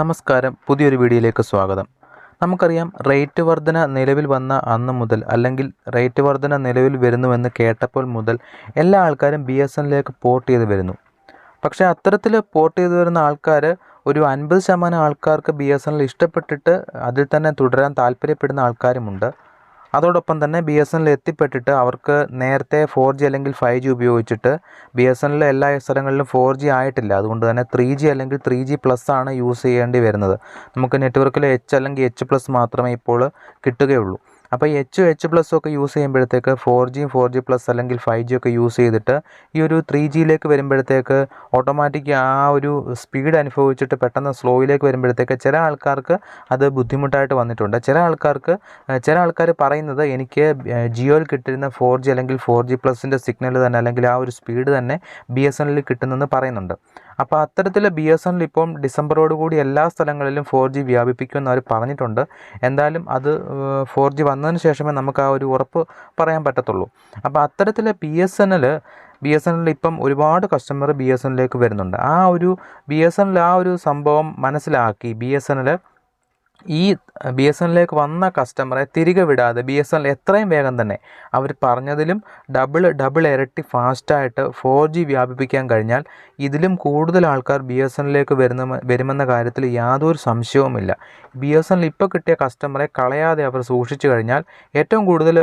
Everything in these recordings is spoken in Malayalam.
നമസ്കാരം. പുതിയൊരു വീഡിയോയിലേക്ക് സ്വാഗതം. നമുക്കറിയാം റേറ്റ് വർധന നിലവിൽ വന്ന അന്ന് മുതൽ അല്ലെങ്കിൽ റേറ്റ് വർധന നിലവിൽ വരുന്നുവെന്ന് കേട്ടപ്പോൾ മുതൽ എല്ലാ ആൾക്കാരും ബി എസ് എന്നിലേക്ക് പോർട്ട് ചെയ്ത് വരുന്നു. പക്ഷേ അത്തരത്തിൽ പോർട്ട് ചെയ്ത് വരുന്ന ആൾക്കാർ ഒരു അൻപത് ശതമാനം ആൾക്കാർക്ക് ബി എസ് എൻ എൽ ഇഷ്ടപ്പെട്ടിട്ട് അതിൽ തന്നെ തുടരാൻ താല്പര്യപ്പെടുന്ന ആൾക്കാരുമുണ്ട്. അതോടൊപ്പം തന്നെ ബി എസ് എൻ എൽ എത്തിപ്പെട്ടിട്ട് അവർക്ക് നേരത്തെ ഫോർ ജി അല്ലെങ്കിൽ ഫൈവ് ജി ഉപയോഗിച്ചിട്ട് ബി എസ് എൻ എല്ലാ സ്ഥലങ്ങളിലും ഫോർ ജി ആയിട്ടില്ല. അതുകൊണ്ട് തന്നെ ത്രീ ജി അല്ലെങ്കിൽ ത്രീ ജി പ്ലസ് ആണ് യൂസ് ചെയ്യേണ്ടി വരുന്നത്. നമുക്ക് നെറ്റ്വർക്കിൽ എച്ച് അല്ലെങ്കിൽ എച്ച് പ്ലസ് മാത്രമേ ഇപ്പോൾ കിട്ടുകയുള്ളൂ. അപ്പോൾ എച്ച് എച്ച് പ്ലസ് ഒക്കെ യൂസ് ചെയ്യുമ്പോഴത്തേക്ക് ഫോർ ജിയും ഫോർ ജി പ്ലസ് അല്ലെങ്കിൽ ഫൈവ് ജി ഒക്കെ യൂസ് ചെയ്തിട്ട് ഈ ഒരു ത്രീ ജിയിലേക്ക് വരുമ്പോഴത്തേക്ക് ഓട്ടോമാറ്റിക് ആ ഒരു സ്പീഡ് അനുഭവിച്ചിട്ട് പെട്ടെന്ന് സ്ലോയിലേക്ക് വരുമ്പോഴത്തേക്ക് ചില ആൾക്കാർക്ക് അത് ബുദ്ധിമുട്ടായിട്ട് വന്നിട്ടുണ്ട്. ചില ആൾക്കാർക്ക് ചില ആൾക്കാർ പറയുന്നത് എനിക്ക് ജിയോയിൽ കിട്ടിയിരുന്ന ഫോർ ജി അല്ലെങ്കിൽ ഫോർ ജി പ്ലസിന്റെ സിഗ്നൽ തന്നെ അല്ലെങ്കിൽ ആ ഒരു സ്പീഡ് തന്നെ ബി എസ് എൻ എല്ലിൽ കിട്ടുന്നെന്ന് പറയുന്നുണ്ട്. അപ്പോൾ അത്തരത്തിൽ ബി എസ് എൻ ഇപ്പം ഡിസംബറോട് കൂടി എല്ലാ സ്ഥലങ്ങളിലും ഫോർ ജി വ്യാപിപ്പിക്കുമെന്ന് അവർ പറഞ്ഞിട്ടുണ്ട്. എന്തായാലും അത് ഫോർ ജി വന്നതിന് ശേഷമേ നമുക്ക് ആ ഒരു ഉറപ്പ് പറയാൻ പറ്റത്തുള്ളൂ. അപ്പോൾ അത്തരത്തിൽ B S N B S N എല്ലിൽ ഇപ്പം ഒരുപാട് കസ്റ്റമർ ബി എസ് എന്നിലേക്ക് വരുന്നുണ്ട്. ആ ഒരു ബി എസ് എൻ ആ ഒരു സംഭവം മനസ്സിലാക്കി ബി എസ് എൻ ഈ ബി എസ് എന്നിലേക്ക് വന്ന കസ്റ്റമറെ തിരികെ വിടാതെ ബി എസ് എൻ എത്രയും വേഗം തന്നെ അവർ പറഞ്ഞതിലും ഡബിൾ ഡബിൾ ഇരട്ടി ഫാസ്റ്റായിട്ട് ഫോർ ജി വ്യാപിപ്പിക്കാൻ കഴിഞ്ഞാൽ ഇതിലും കൂടുതൽ ആൾക്കാർ ബി എസ് എന്നിലേക്ക് വരുന്ന വരുമെന്ന കാര്യത്തിൽ യാതൊരു സംശയവുമില്ല. ബി എസ് എൻ ഇപ്പോൾ കിട്ടിയ കസ്റ്റമറെ കളയാതെ അവർ സൂക്ഷിച്ചു കഴിഞ്ഞാൽ ഏറ്റവും കൂടുതൽ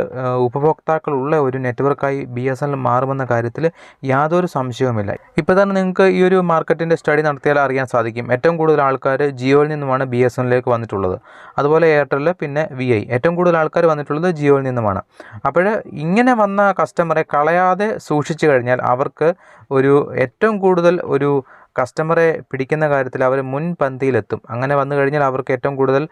ഉപഭോക്താക്കളുള്ള ഒരു നെറ്റ്വർക്കായി ബി എസ് എൻ മാറുമെന്ന കാര്യത്തിൽ യാതൊരു സംശയവുമില്ല. ഇപ്പോൾ തന്നെ നിങ്ങൾക്ക് ഈ ഒരു മാർക്കറ്റിന്റെ സ്റ്റഡി നടത്തിയാൽ അറിയാൻ സാധിക്കും. ഏറ്റവും കൂടുതൽ ആൾക്കാർ ജിയോയിൽ നിന്നുമാണ് ബി എസ് എന്നിലേക്ക് വന്നിട്ടുള്ളത്. അതുപോലെ എയർടെൽ പിന്നെ വി ഐ ഏറ്റവും കൂടുതൽ ആൾക്കാർ വന്നിട്ടുള്ളത് ജിയോയിൽ നിന്നുമാണ്. അപ്പോൾ ഇങ്ങനെ വന്ന കസ്റ്റമറെ കളയാതെ സൂക്ഷിച്ചു കഴിഞ്ഞാൽ അവർക്ക് ഒരു ഏറ്റവും കൂടുതൽ ഒരു കസ്റ്റമറെ പിടിക്കുന്ന കാര്യത്തിൽ അവർ മുൻപന്തിയിലെത്തും അങ്ങനെ വന്നു കഴിഞ്ഞാൽ അവർക്ക് ഏറ്റവും കൂടുതൽ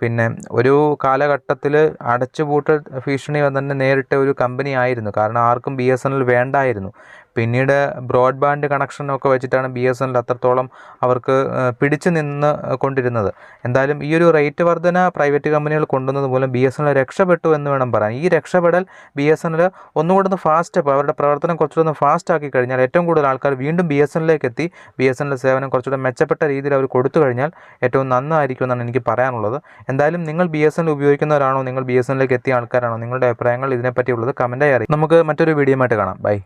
പിന്നെ ഒരു കാലഘട്ടത്തിൽ അടച്ചുപൂട്ടൽ ഭീഷണി തന്നെ നേരിട്ട ഒരു കമ്പനി ആയിരുന്നു. കാരണം ആർക്കും ബി എസ് എൻ എൽ വേണ്ടായിരുന്നു. പിന്നീട് ബ്രോഡ്ബാൻഡ് കണക്ഷനൊക്കെ വെച്ചിട്ടാണ് ബി എസ് എൻ എൽ അത്രത്തോളം അവർക്ക് പിടിച്ചു നിന്ന് കൊണ്ടിരുന്നത്. എന്തായാലും ഈ ഒരു റേറ്റ് വർധന പ്രൈവറ്റ് കമ്പനികൾ കൊണ്ടുവന്നത് മൂലം ബി എസ് എൻ എൽ രക്ഷപ്പെട്ടു എന്ന് വേണം പറയാൻ. ഈ രക്ഷപ്പെടൽ ബി എസ് എൻ എൽ ഒന്നുകൂടെ ഒന്ന് ഫാസ്റ്റ് അവരുടെ പ്രവർത്തനം കുറച്ചുകൂടെ ഒന്ന് ഫാസ്റ്റ് ആക്കി കഴിഞ്ഞാൽ ഏറ്റവും കൂടുതൽ ആൾക്കാർ വീണ്ടും ബി എസ് എല്ലിലേക്ക് എത്തി. ബി എസ് എൻ എൽ സേവനം കുറച്ചുകൂടെ മെച്ചപ്പെട്ട രീതിയിൽ അവർ കൊടുത്തു കഴിഞ്ഞാൽ ഏറ്റവും നന്നായിരിക്കും എന്നാണ് എനിക്ക് പറയാനുള്ളത്. എന്തായാലും നിങ്ങൾ ബി എസ് എൻ എൽ ഉപയോഗിക്കുന്നവരാണോ നിങ്ങൾ ബി എസ് എൻ എല്ലിലേക്ക് എത്തിയ ആൾക്കാരാണോ നിങ്ങളുടെ അഭിപ്രായങ്ങൾ ഇതിനെപ്പറ്റിയുള്ളത് കമന്റായി അറിയാം നമുക്ക് മറ്റൊരു വീഡിയോ ആയിട്ട് കാണാം. ബൈ